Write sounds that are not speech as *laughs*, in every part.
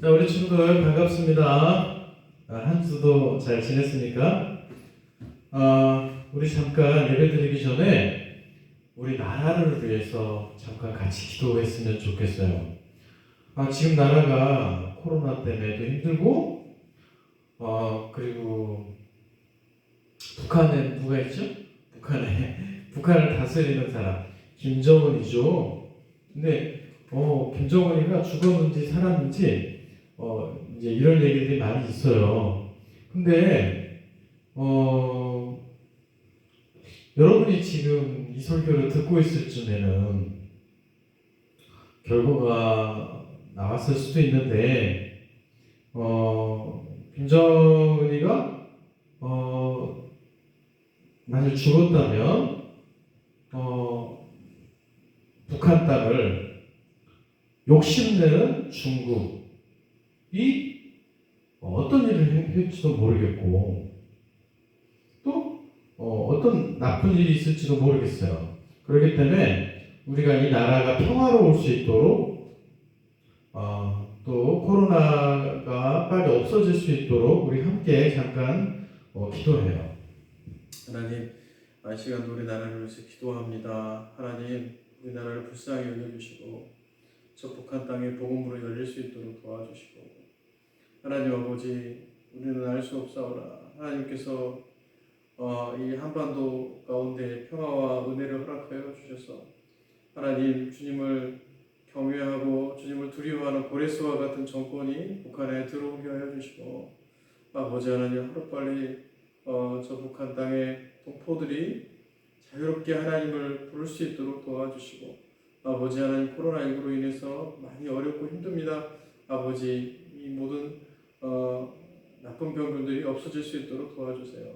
자, 우리 친구들 반갑습니다. 아, 한 주도 잘 지냈습니까? 아, 우리 잠깐 예배 드리기 전에 우리 나라를 위해서 잠깐 같이 기도했으면 좋겠어요. 아, 지금 나라가 코로나 때문에도 힘들고, 어, 그리고 북한에 누가 있죠? 북한에 *laughs* 북한을 다스리는 사람 김정은이죠. 근데 어, 김정은이가 죽었는지 살았는지 어, 이제 이런 얘기들이 많이 있어요. 근데 어, 여러분이 지금 이 설교를 듣고 있을 쯤에는 결과가 나왔을 수도 있는데 어, 김정은이가 어, 만약 죽었다면 어, 북한 땅을 욕심내는 중국 이 어떤 일을 해- 할지도 모르겠고 또 어, 떤 나쁜 일이 있을지도 모르겠어요. 그렇기 때문에 우리가 이 나라가 평화로울 수 있도록 어, 또 코로나가 빨리 없어질 수 있도록 우리 함께 잠깐 어, 기도해요. 하나님, 아, 이 시간도 우리 나라를 위해서 기도합니다. 하나님, 우리 나라를 불쌍히 여겨주시고 저 북한 땅에 복음으로 열릴 수 있도록 도와주시고 하나님 아버지, 우리는 알 수 없사오라. 하나님께서 어, 이 한반도 가운데 평화와 은혜를 허락하여 주셔서 하나님 주님을 경외하고 주님을 두려워하는 고레스와 같은 정권이 북한에 들어오게 하여 주시고 아버지 하나님 하루빨리 어, 저 북한 땅의 동포들이 자유롭게 하나님을 부를 수 있도록 도와주시고 아버지 하나님 코로나19로 인해서 많이 어렵고 힘듭니다. 아버지 이 모든 어, 나쁜 병균들이 없어질 수 있도록 도와주세요.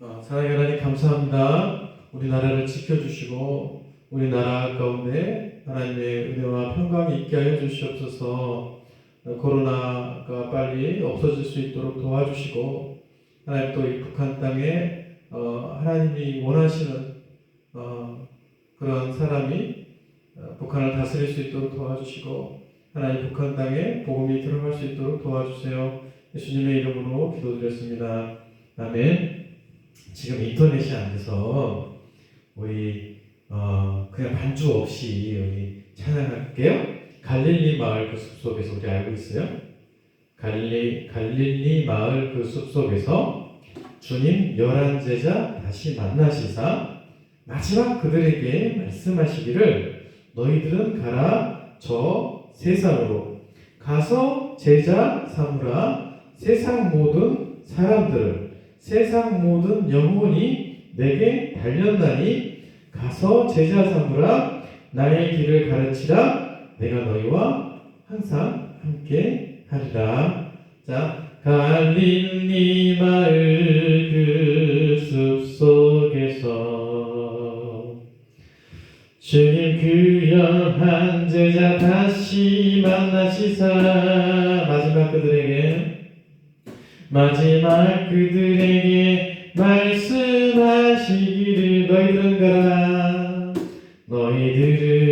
어, 사랑의 하나님 감사합니다. 우리나라를 지켜주시고 우리나라 가운데 하나님의 은혜와 평강이 있게 하여 주시옵소서. 어, 코로나가 빨리 없어질 수 있도록 도와주시고 하나님 또 이 북한 땅에 어, 하나님이 원하시는 어, 그런 사람이 어, 북한을 다스릴 수 있도록 도와주시고 하나님 북한 땅에 복음이 들어갈 수 있도록 도와주세요. 예수님의 이름으로 기도드렸습니다. 아멘. 지금 인터넷이 안 돼서 우리 어, 그냥 반주 없이 우리 찬양할게요. 갈릴리 마을 그 숲속에서 우리 알고 있어요? 갈릴리 갈릴리 마을 그 숲속에서 주님 열한 제자 다시 만나시사 마지막 그들에게 말씀하시기를 너희들은 가라 저 세상으로. 가서 제자 삼으라 세상 모든 사람들을 세상 모든 영혼이 내게 달렸나니 가서 제자 삼으라 나의 길을 가르치라. 내가 너희와 항상 함께 하리라. 자 갈릴리 마을 그 숲속에서 주님 그영 한 제자 다시 만나시사 마지막 그들에게. 마지막 그들에게 말씀하시기를 너희들은 가라. 너희들은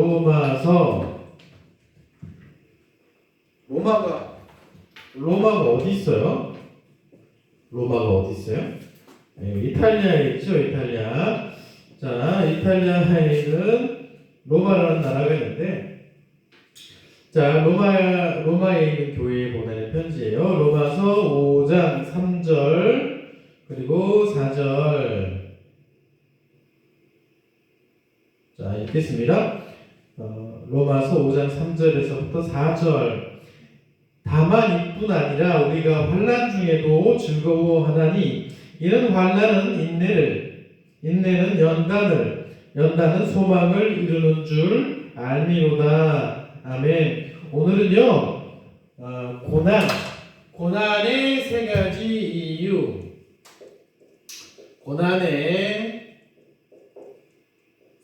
로마서 로마가 로마가 어디 있어요? 로마가 어디 있어요? 네, 이탈리아에 있죠, 이탈리아. 자, 이탈리아에는 로마라는 나라가 있는데, 자, 로마, 로마에 있는 교회에 보내는 편지예요. 로마서 5장 3절, 그리고 4절. 읽겠습니다. 어, 로마서 5장 3절에서부터 4절. 다만 이뿐 아니라 우리가 환난 중에도 즐거워하나니 이는 환난은 인내를, 인내는 연단을, 연단은 소망을 이루는 줄 알미로다. 아멘. 오늘은요, 어, 고난, 고난의 세 가지 이유, 고난의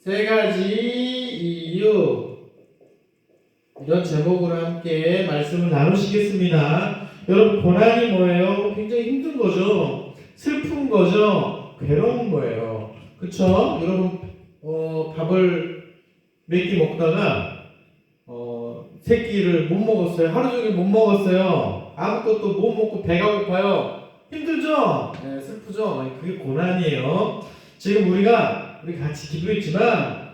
세 가지 이유, 이런 제목으로 함께 말씀을 나누시겠습니다. 여러분, 고난이 뭐예요? 굉장히 힘든 거죠. 슬픈 거죠. 괴로운 거예요. 그쵸? 여러분, 어, 밥을 몇 끼 먹다가, 어, 세 끼를 못 먹었어요. 하루 종일 못 먹었어요. 아무것도 못 먹고 배가 고파요. 힘들죠? 네, 슬프죠? 그게 고난이에요. 지금 우리가, 우리 같이 기도했지만,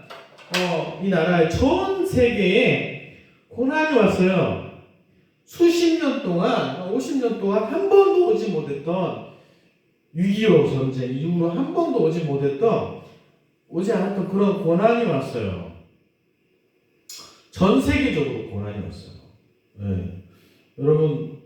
어, 이 나라의 전 세계에 고난이 왔어요. 수십 년 동안, 50년 동안 한 번도 오지 못했던 6.25 전쟁 이후로 한 번도 오지 못했던, 오지 않았던 그런 고난이 왔어요. 전 세계적으로 고난이 왔어요. 네. 여러분,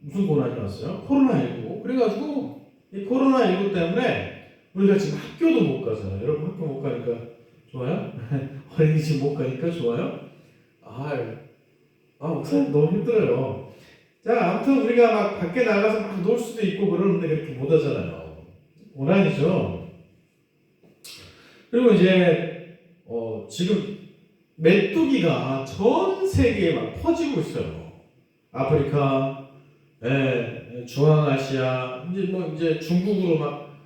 무슨 고난이 왔어요? 코로나19. 그래가지고, 이 코로나19 때문에 우리가 지금 학교도 못 가잖아요. 여러분 학교 못 가니까 좋아요? *laughs* 어린이집 못 가니까 좋아요? 아, 아, 목사님 너무 힘들어요. 자, 아무튼 우리가 막 밖에 나가서 막 놀 수도 있고 그러는데 그렇게 못 하잖아요. 고난이죠. 그리고 이제, 어, 지금 메뚜기가 전 세계에 막 퍼지고 있어요. 아프리카, 예, 예, 중앙아시아, 이제 뭐 이제 중국으로 막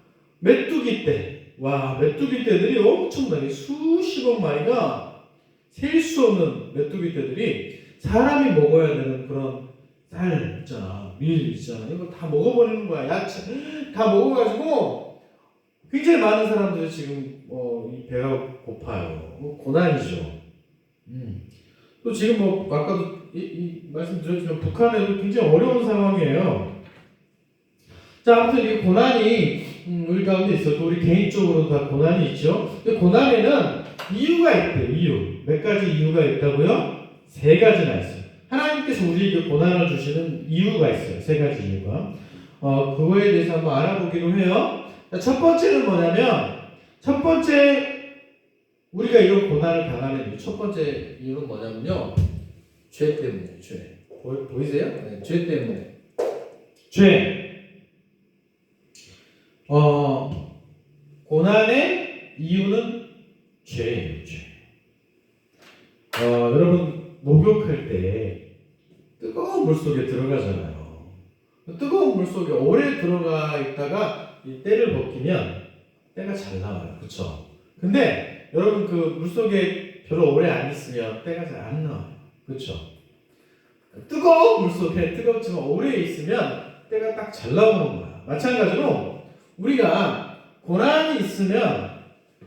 메뚜기 떼, 와 메뚜기 떼들이 엄청나게 수십억 마리가 셀 수 없는 메뚜기 떼들이 사람이 먹어야 되는 그런 쌀 있잖아, 밀 있잖아, 이거 다 먹어버리는 거야. 야채 다 먹어가지고 굉장히 많은 사람들이 지금 어, 이 배가 고파요. 뭐 고난이죠. 음. 또 지금 뭐 아까도 이, 이 말씀드렸지만 북한에도 굉장히 어려운 상황이에요. 자, 아무튼 이 고난이 음, 우리 가운데 있어도 우리 개인적으로 다 고난이 있죠. 근데 고난에는 이유가 있대요. 이유. 몇 가지 이유가 있다고요? 세 가지나 있어요. 하나님께서 우리에게 고난을 주시는 이유가 있어요. 세 가지 이유가. 어, 그거에 대해서 한번 알아보기로 해요. 자, 첫 번째는 뭐냐면 첫 번째 우리가 이런 고난을 당하는 이유, 첫 번째 이유는 뭐냐면요. 죄 때문이에요, 죄. 보, 보이세요? 네, 죄 때문에. 죄. 어, 고난의 이유는 죄예요, 죄. 어, 여러분, 목욕할 때 뜨거운 물 속에 들어가잖아요. 뜨거운 물 속에 오래 들어가 있다가 이 때를 벗기면 때가 잘 나와요. 그쵸? 근데 여러분 그 물 속에 별로 오래 안 있으면 때가 잘 안 나와요. 그렇죠? 뜨거운 물 속에 뜨겁지만 오래 있으면 때가 딱 잘 나오는 거야. 마찬가지로 우리가 고난이 있으면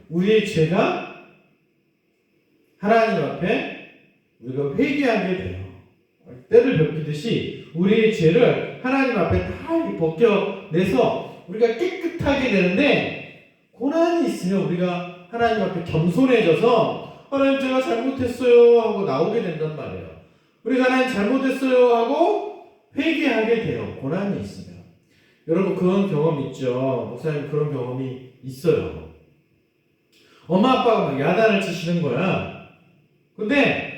우리의 죄가 하나님 앞에 우리가 회개하게 돼요. 때를 벗기듯이 우리의 죄를 하나님 앞에 다 벗겨내서 우리가 깨끗하게 되는데 고난이 있으면 우리가 하나님 앞에 겸손해져서 하나님 제가 잘못했어요 하고 나오게 된단 말이에요. 우리가 하나님 잘못했어요 하고 회개하게 돼요. 고난이 있으면. 여러분 그런 경험 있죠. 목사님 그런 경험이 있어요. 엄마 아빠가 막 야단을 치시는 거야. 근데.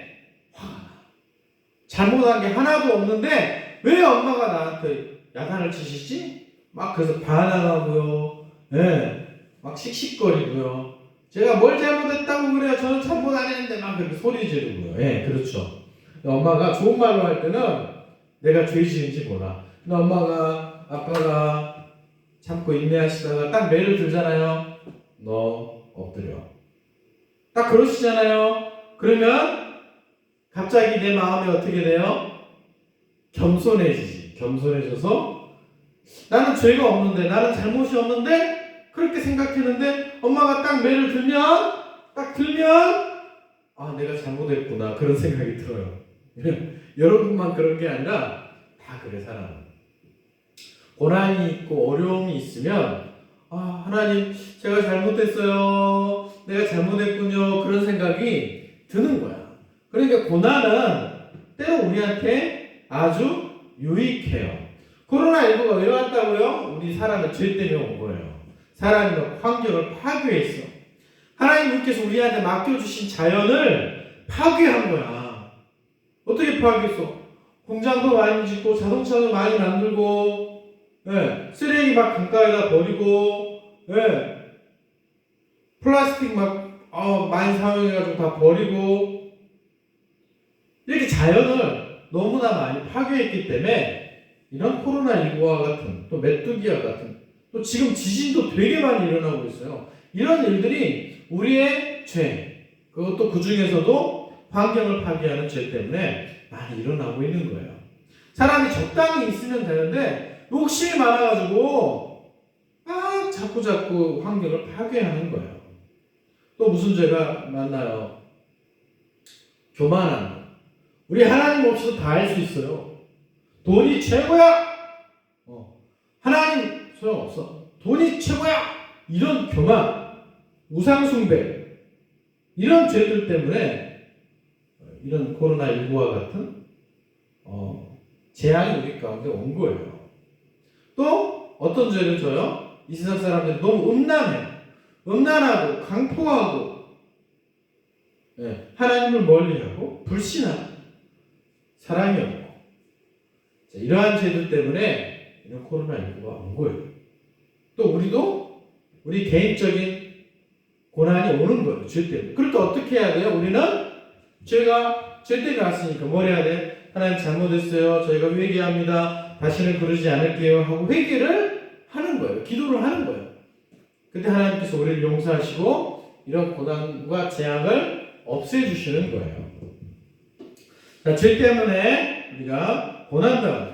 잘못한 게 하나도 없는데 왜 엄마가 나한테 야단을 치시지? 막 그래서 반항하고요. 예. 막 씩씩거리고요. 제가 뭘 잘못했다고 그래요? 저는 잘못 안 했는데 막 그렇게 소리 지르고요. 예, 그렇죠. 엄마가 좋은 말로 할 때는 내가 죄 지은지 몰라. 근데 엄마가, 아빠가 참고 인내하시다가 딱 매를 들잖아요. 너 엎드려. 딱 그러시잖아요. 그러면 갑자기 내 마음이 어떻게 돼요? 겸손해지지. 겸손해져서 나는 죄가 없는데, 나는 잘못이 없는데, 그렇게 생각했는데, 엄마가 딱 매를 들면, 딱 들면, 아, 내가 잘못했구나. 그런 생각이 들어요. *laughs* 여러분만 그런 게 아니라, 다 그래, 사람은. 고난이 있고 어려움이 있으면, 아, 하나님, 제가 잘못했어요. 내가 잘못했군요. 그런 생각이 드는 거야. 그러니까 고난은 때로 우리한테 아주 유익해요. 코로나19가 왜 왔다고요? 우리 사람의 죄 때문에 온 거예요. 사람이 환경을 파괴했어. 하나님께서 우리한테 맡겨주신 자연을 파괴한 거야. 어떻게 파괴했어? 공장도 많이 짓고 자동차도 많이 만들고 예, 쓰레기 막 강가에다 버리고 예, 플라스틱 막 어, 많이 사용해가지고 다 버리고 이렇게 자연을 너무나 많이 파괴했기 때문에 이런 코로나19와 같은 또 메뚜기와 같은 또 지금 지진도 되게 많이 일어나고 있어요. 이런 일들이 우리의 죄 그것도 그 중에서도 환경을 파괴하는 죄 때문에 많이 일어나고 있는 거예요. 사람이 적당히 있으면 되는데 욕심이 많아가지고 아 자꾸 자꾸 환경을 파괴하는 거예요. 또 무슨 죄가 많나요? 교만한 거. 우리 하나님 없이도 다 할 수 있어요. 돈이 최고야. 어. 하나님 소용없어. 돈이 최고야. 이런 교만, 우상숭배 이런 죄들 때문에 이런 코로나 19와 같은 어, 재앙이 우리 가운데 온 거예요. 또 어떤 죄를 져요? 이 세상 사람들이 너무 음란해, 음란하고 강포하고 예, 하나님을 멀리하고 불신하고 사랑이 없고 자, 이러한 죄들 때문에 이런 코로나 19가 온 거예요. 또 우리도 우리 개인적인 고난이 오는 거예요. 죄 때문에. 그럴 때 어떻게 해야 돼요? 우리는 죄가 죄 때문에 왔으니까 뭘 해야 돼? 하나님 잘못했어요. 저희가 회개합니다. 다시는 그러지 않을게요. 하고 회개를 하는 거예요. 기도를 하는 거예요. 그때 하나님께서 우리를 용서하시고 이런 고난과 재앙을 없애주시는 거예요. 자, 죄 때문에 우리가 고난당합니다.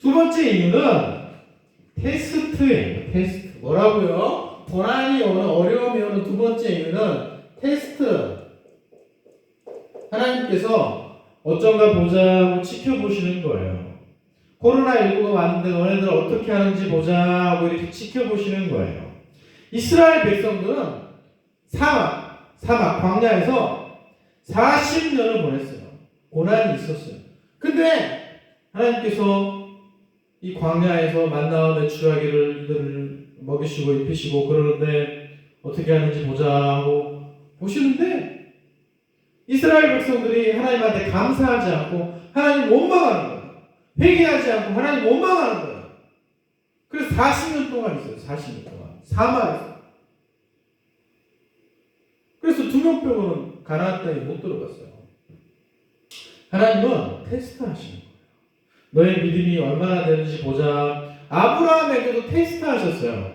두 번째 이유는 테스트예요. 테스트. 뭐라고요? 고난이 오는 어려움이 오는 두 번째 이유는 테스트. 하나님께서 어쩐가 보자 하고 지켜보시는 거예요. 코로나19가 왔는데 너네들 어떻게 하는지 보자 하고 이렇게 지켜보시는 거예요. 이스라엘 백성들은 사막, 사막, 광야에서 40년을 보냈어요. 고난이 있었어요. 근데 하나님께서 이 광야에서 만나와 매출하기를 이들을 먹이시고 입히시고 그러는데 어떻게 하는지 보자 하고 보시는데 이스라엘 백성들이 하나님한테 감사하지 않고 하나님 원망하는. 회개하지 않고 하나님 원망하는 거예요. 그래서 40년 동안 있어요. 40년 동안 사마에서. 그래서 두명 빼고는 가나안 땅에 못 들어갔어요. 하나님은 테스트 하시는 거예요. 너의 믿음이 얼마나 되는지 보자. 아브라함에게도 테스트 하셨어요.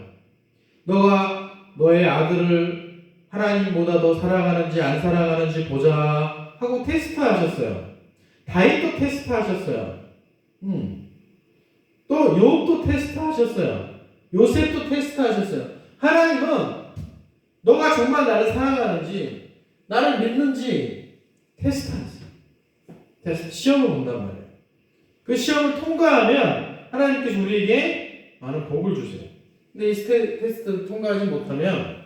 너가 너의 아들을 하나님보다 더 사랑하는지 안 사랑하는지 보자 하고 테스트 하셨어요. 다윗도 테스트 하셨어요. 음. 또 욥도 테스트 하셨어요. 요셉도 테스트 하셨어요. 하나님은 너가 정말 나를 사랑하는지 나를 믿는지 테스트 하세요. 테스트 시험을 본단 말이에요. 그 시험을 통과하면 하나님께서 우리에게 많은 복을 주세요. 근데 이 테스트를 통과하지 못하면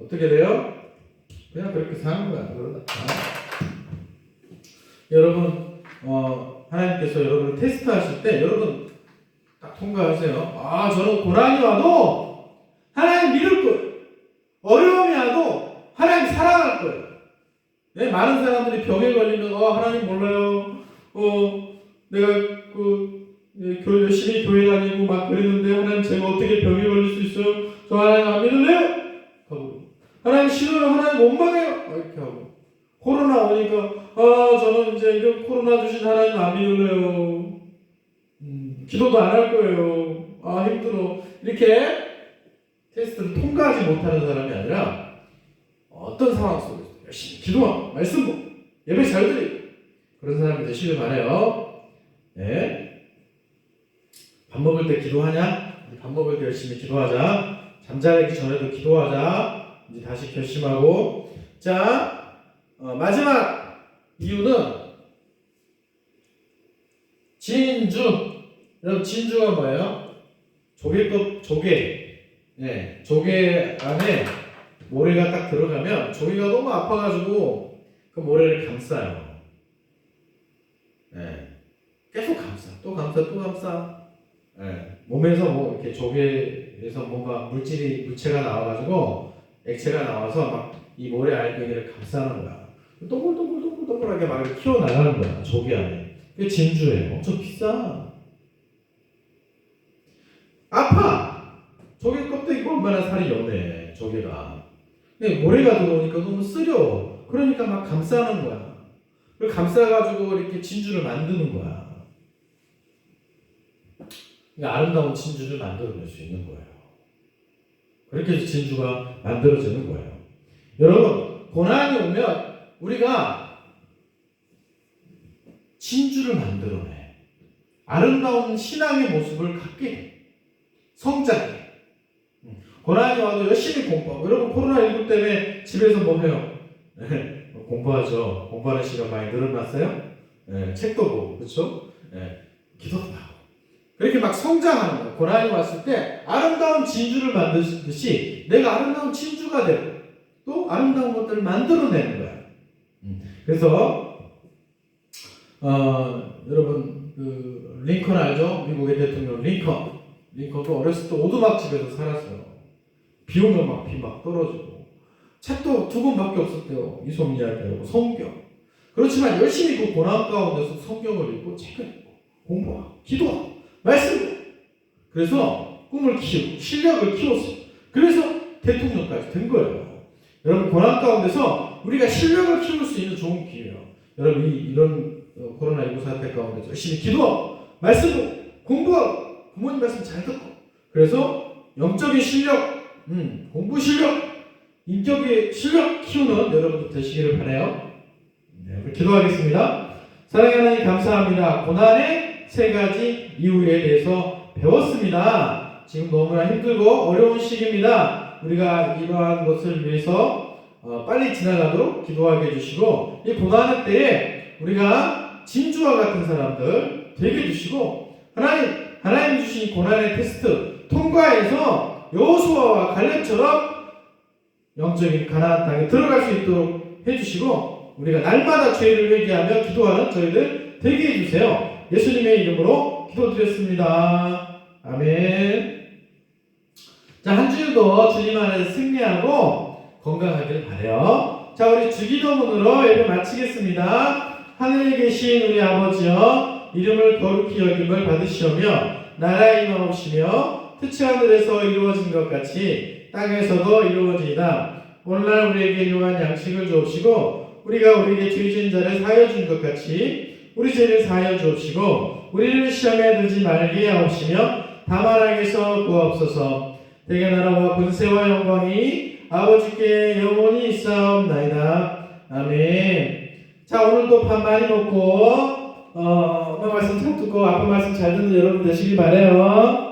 어떻게 돼요? 그냥 그렇게 사는 거야. 그러다. 여러분, 어, 하나님께서 여러분을 테스트하실 때 여러분 딱 통과하세요. 아, 저는 고난이 와도 하나님 믿을 거예요. 어려움이 와도 하나님 사랑할 거예요. 네, 많은 사람들이 병에 걸리면 어, 하나님 몰라요. 어, 내가 그 예, 교 열심히 교회 다니고 막 그랬는데 하나님 제가 어떻게 병에 걸릴 수 있어요? 저 하나님 안 믿을래요? 하고 하나님 싫어요. 하나님 원망해요. 아, 이렇게 하고 코로나 오니까 아 저는 이제 이런 코로나 주신 하나님 안 믿을래요. 음, 기도도 안 할 거예요. 아 힘들어. 이렇게 테스트를 통과하지 못하는 사람이 아니라 어떤 상황 속에서 열심히 기도하고 말씀 보고 예배 잘 드리고 그런 사람이 되시길 바래요. 네. 밥 먹을 때 기도하냐? 밥 먹을 때 열심히 기도하자. 잠자기 전에도 기도하자. 이제 다시 결심하고. 자, 어, 마지막 이유는 진주. 여러분, 진주가 뭐예요? 조개급 조개. 예, 조개 안에 모래가 딱 들어가면 조개가 너무 아파가지고 그 모래를 감싸요. 예, 계속 감싸, 또 감싸, 또 감싸. 예, 몸에서 뭐 이렇게 조개에서 뭔가 물질이 물체가 나와가지고 액체가 나와서 막 이 모래 알갱이를 감싸는 거야. 동글동글 동글동글하게 막 이렇게 키워 나가는 거야 조개 안에. 그게 진주예요. 엄청 비싸. 아파. 조개 껍데기 얼마나 살이 연해 조개가. 근데 모래가 들어오니까 너무 쓰려. 그러니까 막 감싸는 거야. 그걸 감싸가지고 이렇게 진주를 만드는 거야. 아름다운 진주를 만들어낼 수 있는 거예요. 그렇게 해서 진주가 만들어지는 거예요. 여러분, 고난이 오면 우리가 진주를 만들어내. 아름다운 신앙의 모습을 갖게 돼. 성장해. 음, 고난이 와도 열심히 공부하고. 여러분, 코로나19 때문에 집에서 뭐 해요? 공부하죠. 공부하는 시간 많이 늘어났어요? 네, 책도 보고, 그렇죠? 네, 기도도 하고. 그렇게 막 성장하는 거예요. 고난이 왔을 때 아름다운 진주를 만드듯이 내가 아름다운 진주가 되고 또 아름다운 것들을 만들어내는 거야. 음, 그래서 어, 여러분 그 링컨 알죠? 미국의 대통령 링컨. 링컨도 어렸을 때 오두막 집에서 살았어요. 비 오면 막 비 막 떨어지고 책도 두 권밖에 없었대요. 이소미야 배우고 성경. 그렇지만 열심히 그 고난 가운데서 성경을 읽고 책을 읽고 공부하고 기도하고 말씀. 그래서 꿈을 키우고 실력을 키웠어요. 그래서 대통령까지 된 거예요. 여러분 고난 가운데서 우리가 실력을 키울 수 있는 좋은 기회예요. 여러분 이, 이런 어, 코로나19 사태 가운데 열심히 기도하고 말씀하고 공부하고 부모님 말씀 잘 듣고 그래서 영적인 실력, 음, 공부 실력, 인격의 실력 키우는 여러분들 되시기를 바라요. 네, 기도하겠습니다. 사랑하는 하나님 감사합니다. 고난의 세 가지 이유에 대해서 배웠습니다. 지금 너무나 힘들고 어려운 시기입니다. 우리가 이러한 것을 위해서 어, 빨리 지나가도록 기도하게 해주시고 이 고난의 때에 우리가 진주와 같은 사람들 되게 해주시고 하나님 하나님 주신 고난의 테스트 통과해서 여호수아와 갈렙처럼 영적인 가나안 땅에 들어갈 수 있도록 해주시고 우리가 날마다 죄를 회개하며 기도하는 저희들 되게 해주세요. 예수님의 이름으로 기도드렸습니다. 아멘. 자, 한 주일도 주님 안에서 승리하고 건강하길 바래요. 자, 우리 주기도문으로 예배 마치겠습니다. 하늘에 계신 우리 아버지여, 이름을 거룩히 여김을 받으시오며, 나라의 임하옵시며, 뜻이 하늘에서 이루어진 것 같이 땅에서도 이루어지이다. 오늘날 우리에게 일용한 양식을 주옵시고, 우리가 우리에게 죄진 자를 사여 준 것 같이 우리 죄를 사여 주옵시고, 우리를 시험에 들지 말게 하옵시며, 다만 악에서 구하옵소서. 대개 나라와 권세와 영광이 아버지께 영원히 있사옵나이다. 아멘. 자 오늘도 밥 많이 먹고 어, 엄마 말씀 잘 듣고 아빠 말씀 잘 듣는 여러분 되시길 바래요.